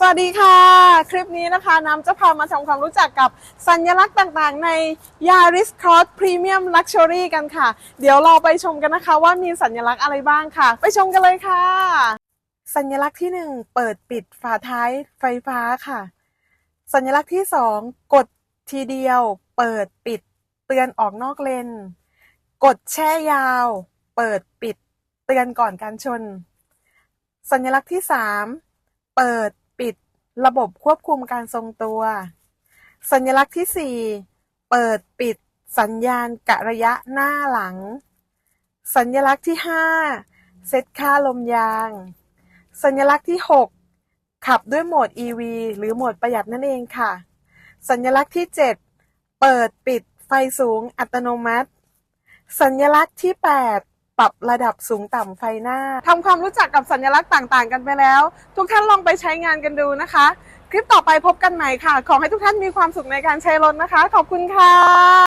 สวัสดีค่ะ คลิปนี้นะคะน้ำจะพามาทำความรู้จักกับสัญลักษณ์ต่างๆ ใน Yaris Cross Premium Luxury กันค่ะ เดี๋ยวเราไปชมกันนะคะว่ามีสัญลักษณ์อะไรบ้างค่ะ ไปชมกันเลยค่ะ สัญลักษณ์ที่หนึ่งเปิดปิดฝาท้ายไฟฟ้าค่ะ สัญลักษณ์ที่สองกดทีเดียว เปิดปิด เตือนออกนอกเลน กดแช่ยาว เปิดปิด เตือนก่อนการชน สัญลักษณ์ที่สามเปิด ระบบควบคุมการทรงตัว สัญลักษณ์ที่สี่เปิดปิด สัญญาณกะระยะหน้าหลัง สัญลักษณ์ที่ห้าเซตค่าลมยาง สัญลักษณ์ที่หกขับด้วยโหมด EV หรือโหมดประหยัดนั่นเองค่ะ สัญลักษณ์ที่เจ็ดเปิดปิดไฟสูงอัตโนมัติ สัญลักษณ์ที่ 8 ปรับระดับสูงต่ำไฟหน้าทำความรู้จักกับสัญลักษณ์ต่างๆ กันไปแล้ว ทุกท่านลองไปใช้งานกันดูนะคะ คลิปต่อไปพบกันใหม่ค่ะ ขอให้ทุกท่านมีความสุขในการใช้รถนะคะ ขอบคุณค่ะ